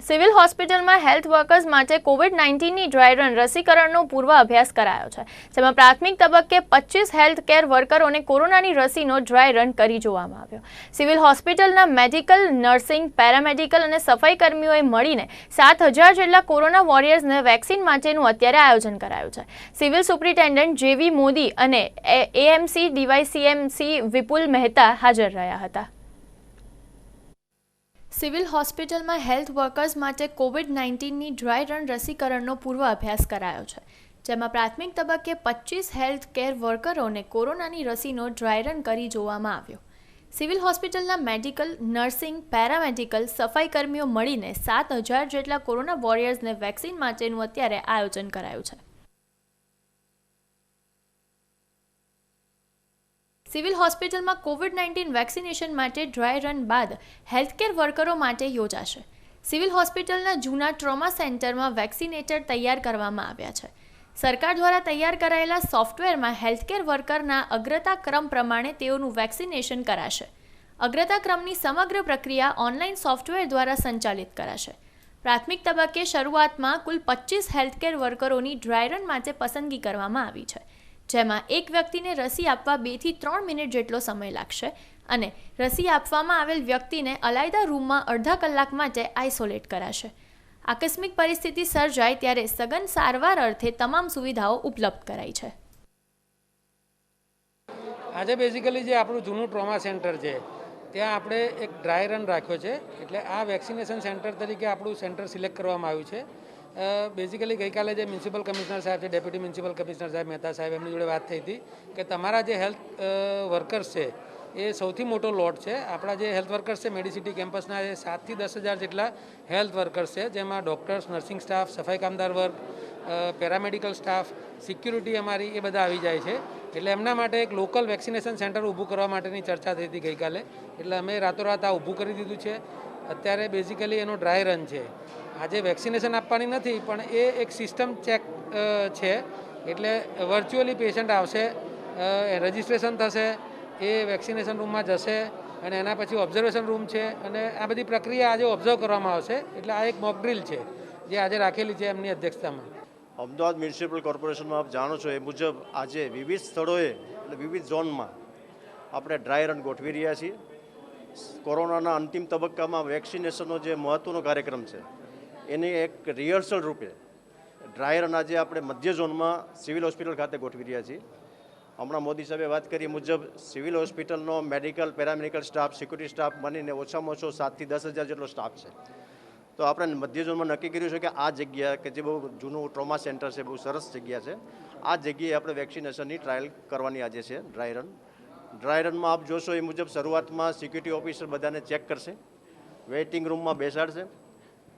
Civil હોસ્પિટલમાં health workers માટે Covid નાઇન્ટીનની ડ્રાય રન રસીકરણનો પૂર્વ અભ્યાસ કરાયો છે, જેમાં પ્રાથમિક તબક્કે પચીસ હેલ્થ કેર વર્કરોને કોરોનાની રસીનો ડ્રાય રન કરી જોવામાં આવ્યો. સિવિલ હોસ્પિટલના મેડિકલ, નર્સિંગ, પેરામેડિકલ અને સફાઈ કર્મીઓએ મળીને સાત હજાર જેટલા કોરોના વોરિયર્સને વેક્સિન માટેનું અત્યારે આયોજન કરાયું છે. સિવિલ સુપ્રિન્ટેન્ડન્ટ જેવી મોદી અને એએમસી, ડીવાયસીએમસી વિપુલ મહેતા હાજર રહ્યા હતા. સિવિલ હોસ્પિટલમાં હેલ્થ વર્કર્સ માટે કોવિડ નાઇન્ટીનની ડ્રાય રન રસીકરણનો પૂર્વ અભ્યાસ કરાયો છે, જેમાં પ્રાથમિક તબક્કે પચીસ હેલ્થ કેર વર્કરોને કોરોનાની રસીનો ડ્રાય રન કરી જોવામાં આવ્યો. સિવિલ હોસ્પિટલના મેડિકલ, નર્સિંગ, પેરામેડિકલ સફાઈ કર્મીઓ મળીને સાત હજાર જેટલા કોરોના વોરિયર્સને વેક્સિન માટેનું અત્યારે આયોજન કરાયું છે. સિવિલ હોસ્પિટલમાં કોવિડ નાઇન્ટીન વેક્સિનેશન માટે ડ્રાય રન બાદ હેલ્થકેર વર્કરો માટે યોજાશે. સિવિલ હોસ્પિટલના જૂના ટ્રોમા સેન્ટરમાં વેક્સિનેટર તૈયાર કરવામાં આવ્યા છે. સરકાર દ્વારા તૈયાર કરાયેલા સોફ્ટવેરમાં હેલ્થકેર વર્કરના અગ્રતા ક્રમ પ્રમાણે તેઓનું વેક્સિનેશન કરાશે. અગ્રતા ક્રમની સમગ્ર પ્રક્રિયા ઓનલાઈન સોફ્ટવેર દ્વારા સંચાલિત કરાશે. પ્રાથમિક તબક્કે શરૂઆતમાં કુલ પચીસ હેલ્થકેર વર્કરોની ડ્રાય રન માટે પસંદગી કરવામાં આવી છે. જેમાં એક વ્યક્તિને રસી આપવા બેથી ત્રણ મિનિટ જેટલો સમય લાગશે અને રસી આપવામાં આવેલ વ્યક્તિને અલાયદા રૂમમાં અડધા કલાક માટે આઇસોલેટ કરાશે. આકસ્મિક પરિસ્થિતિ સર્જાય ત્યારે સઘન સારવાર અર્થે તમામ સુવિધાઓ ઉપલબ્ધ કરાઈ છે. આજે બેઝિકલી જે આપણું જૂનું ટ્રોમા સેન્ટર છે, ત્યાં આપણે એક ડ્રાય રન રાખ્યો છે. એટલે આ વેક્સિનેશન સેન્ટર તરીકે આપણું સેન્ટર સિલેક્ટ કરવામાં આવ્યું છે. બેઝિકલી ગઈકાલે જે મ્યુનિસિપલ કમિશનર સાહેબ છે ડેપ્યુટી મ્યુનિસિપલ કમિશનર સાહેબ મહેતા સાહેબ, એમની જોડે વાત થઈ હતી કે તમારા જે હેલ્થ વર્કર્સ છે, એ સૌથી મોટો લોટ છે. આપણા જે હેલ્થ વર્કર્સ છે મેડિસિટી કેમ્પસના એ સાતથી દસ હજાર જેટલા હેલ્થ વર્કર્સ છે, જેમાં ડૉક્ટર્સ નર્સિંગ સ્ટાફ સફાઈ કામદાર વર્ગ પેરામેડિકલ સ્ટાફ સિક્યુરિટી અમારી એ બધા આવી જાય છે. એટલે એમના માટે એક લોકલ વેક્સિનેશન સેન્ટર ઊભું કરવા માટેની ચર્ચા થઈ હતી ગઈકાલે. એટલે અમે રાતોરાત આ ઊભું કરી દીધું છે. અત્યારે બેઝિકલી એનો ડ્રાય રન છે. આજે વેક્સિનેશન આપવાની નથી, પણ એ એક સિસ્ટમ ચેક છે. એટલે વર્ચ્યુઅલી પેશન્ટ આવશે રજિસ્ટ્રેશન થશે, એ વેક્સિનેશન રૂમમાં જશે, અને એના પછી ઓબ્ઝર્વેશન રૂમ છે, અને આ બધી પ્રક્રિયા આજે ઓબ્ઝર્વ કરવામાં આવશે. એટલે આ એક મોકડ્રીલ છે, જે આજે રાખેલી છે એમની અધ્યક્ષતામાં. અમદાવાદ મ્યુનિસિપલ કોર્પોરેશનમાં આપ જાણો છો એ મુજબ આજે વિવિધ સ્થળોએ, એટલે વિવિધ ઝોનમાં આપણે ડ્રાય રન ગોઠવી રહ્યા છીએ. કોરોનાના અંતિમ તબક્કામાં વેક્સિનેશનનો જે મહત્ત્વનો કાર્યક્રમ છે એની એક રિહર્સલ રૂપે ડ્રાય રન આજે આપણે મધ્ય ઝોનમાં સિવિલ હોસ્પિટલ ખાતે ગોઠવી રહ્યા છીએ. હમણાં મોદી સાહેબે વાત કરી મુજબ સિવિલ હોસ્પિટલનો medical paramedical staff security staff બનીને ઓછામાં ઓછો સાતથી દસ હજાર જેટલો સ્ટાફ છે. તો આપણે મધ્ય ઝોનમાં નક્કી કર્યું છે કે આ જગ્યા કે જે બહુ જૂનું ટ્રોમા સેન્ટર છે, બહુ સરસ જગ્યા છે, આ જગ્યાએ આપણે વેક્સિનેશનની ટ્રાયલ કરવાની આજે છે ડ્રાય રન ડ્રાય રનમાં આપ જોશો એ મુજબ શરૂઆતમાં સિક્યુરિટી ઓફિસર બધાને ચેક કરશે વેઇટિંગ રૂમમાં બેસાડશે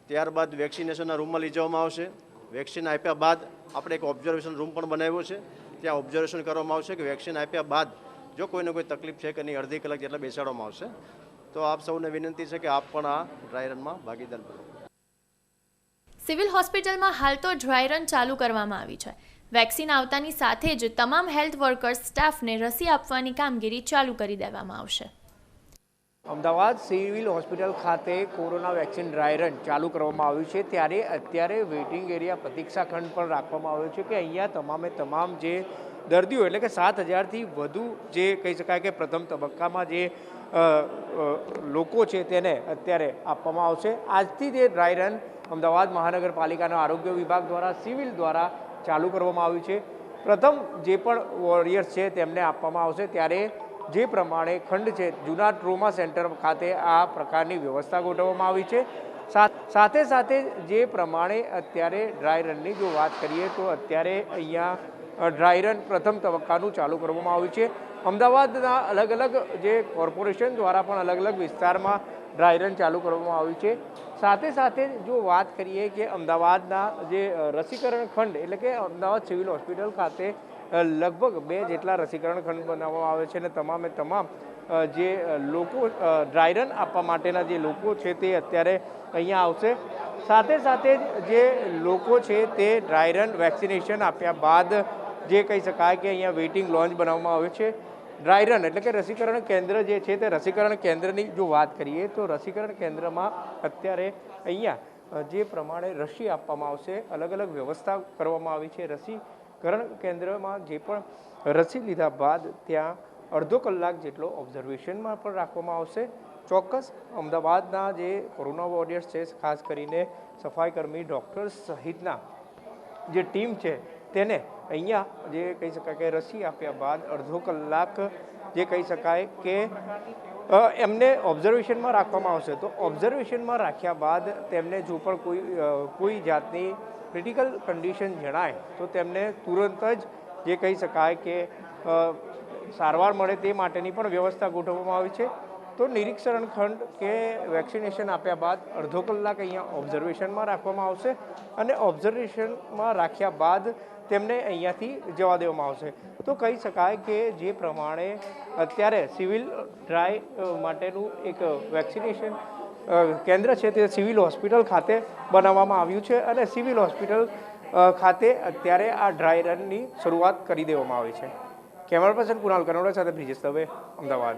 ત્યારબાદ વેક્સિનેશનના રૂમમાં લઈ જવામાં આવશે. વેક્સિન આપ્યા બાદ આપણે એક ઓબ્ઝર્વેશન રૂમ પણ બનાવ્યો છે. ત્યાં ઓબ્ઝર્વેશન કરવામાં આવશે કે વેક્સિન આપ્યા બાદ જો કોઈને કોઈ તકલીફ છે કે નહીં, અડધી કલાક જેટલા બેસાડવામાં આવશે. તો આપ સૌને વિનંતી છે કે આપ પણ આ ડ્રાય રનમાં ભાગીદાર બનો. સિવિલ હોસ્પિટલમાં હાલ તો ડ્રાય રન ચાલુ કરવામાં આવી છે. વેક્સિન આવતાની સાથે જ તમામ હેલ્થ વર્કર્સ, સ્ટાફને રસી આપવાની કામગીરી ચાલુ કરી દેવામાં આવશે. અમદાવાદ સિવિલ હોસ્પિટલ ખાતે કોરોના વેક્સિન ડ્રાય રન ચાલુ કરવામાં આવ્યું છે. ત્યારે અત્યારે વેઇટિંગ એરિયા પ્રતિક્ષા ખંડ પણ રાખવામાં આવ્યો છે કે અહીંયા તમામે તમામ જે દર્દીઓ, એટલે કે સાત હજારથી વધુ જે કહી શકાય કે પ્રથમ તબક્કામાં જે લોકો છે તેને અત્યારે આપવામાં આવશે. આજથી જે ડ્રાય રન અમદાવાદ મહાનગરપાલિકાના આરોગ્ય વિભાગ દ્વારા, સિવિલ દ્વારા ચાલુ કરવામાં આવ્યું છે. પ્રથમ જે પણ વોરિયર્સ છે તેમને આપવામાં આવશે. ત્યારે જે પ્રમાણે ખંડ છે જૂના ટ્રોમા સેન્ટર ખાતે આ પ્રકારની વ્યવસ્થા ગોઠવવામાં આવી છે. સાથે સાથે જે પ્રમાણે અત્યારે ડ્રાય રનની જો વાત કરીએ તો અત્યારે અહીંયા ડ્રાય રન પ્રથમ તબક્કાનું ચાલુ કરવામાં આવ્યું છે. અમદાવાદના અલગ અલગ જે કોર્પોરેશન દ્વારા પણ અલગ અલગ વિસ્તારમાં ડ્રાય રન ચાલુ કરવામાં આવ્યું છે. સાથે સાથે જો વાત કરીએ કે અમદાવાદના જે રસીકરણ ખંડ એટલે કે અમદાવાદ સિવિલ હોસ્પિટલ ખાતે લગભગ બે જેટલા રસીકરણ ખંડ બનાવવામાં આવે છે અને તમામે તમામ જે લોકો ડ્રાય રન આપવા માટેના જે લોકો છે તે અત્યારે અહીંયા આવશે. સાથે સાથે જ લોકો છે તે ડ્રાય રન વેક્સિનેશન આપ્યા બાદ જે કહી શકાય કે અહીંયા વેઇટિંગ લોન્જ બનાવવામાં આવે છે. ડ્રાય રન એટલે કે રસીકરણ કેન્દ્ર જે છે તે રસીકરણ કેન્દ્રની જો વાત કરીએ તો રસીકરણ કેન્દ્રમાં અત્યારે અહીંયા જે પ્રમાણે રસી આપવામાં આવશે, અલગ અલગ વ્યવસ્થા કરવામાં આવી છે. રસીકરણ કેન્દ્રમાં જે પણ રસી લીધા બાદ ત્યાં અડધો કલાક જેટલો ઓબ્ઝર્વેશનમાં પણ રાખવામાં આવશે. ચોક્કસ અમદાવાદના જે કોરોના વોરિયર્સ છે, ખાસ કરીને સફાઈ કર્મી ડૉક્ટર્સ સહિતના જે ટીમ છે, તેને અહીંયા જે કહી શકાય કે રસી આપ્યા બાદ અડધો કલાક જે કહી શકાય કે એમને ઓબ્ઝર્વેશનમાં રાખવામાં આવશે. તો ઓબ્ઝર્વેશનમાં રાખ્યા બાદ તેમને જો પણ કોઈ કોઈ જાતની ક્રિટિકલ કન્ડિશન જણાય, તો તેમને તુરંત જ જે કહી શકાય કે સારવાર મળે તે માટેની પણ વ્યવસ્થા ગોઠવવામાં આવી છે. તો નિરીક્ષણ ખંડ કે વેક્સિનેશન આપ્યા બાદ અડધો કલાક અહીંયા ઓબ્ઝર્વેશનમાં રાખવામાં આવશે અને ઓબ્ઝર્વેશનમાં રાખ્યા બાદ તેમને અહીંયાથી જવા દેવામાં આવશે. તો કહી શકાય કે જે પ્રમાણે અત્યારે સિવિલ ડ્રાય માટેનું એક વેક્સિનેશન કેન્દ્ર છે તે સિવિલ હોસ્પિટલ ખાતે બનાવવામાં આવ્યું છે અને સિવિલ હોસ્પિટલ ખાતે અત્યારે આ ડ્રાય રનની શરૂઆત કરી દેવામાં આવી છે. કેમેરા પર્સન કુણાલ કનોડા સાથે બ્રિજેશ દવે, અમદાવાદ.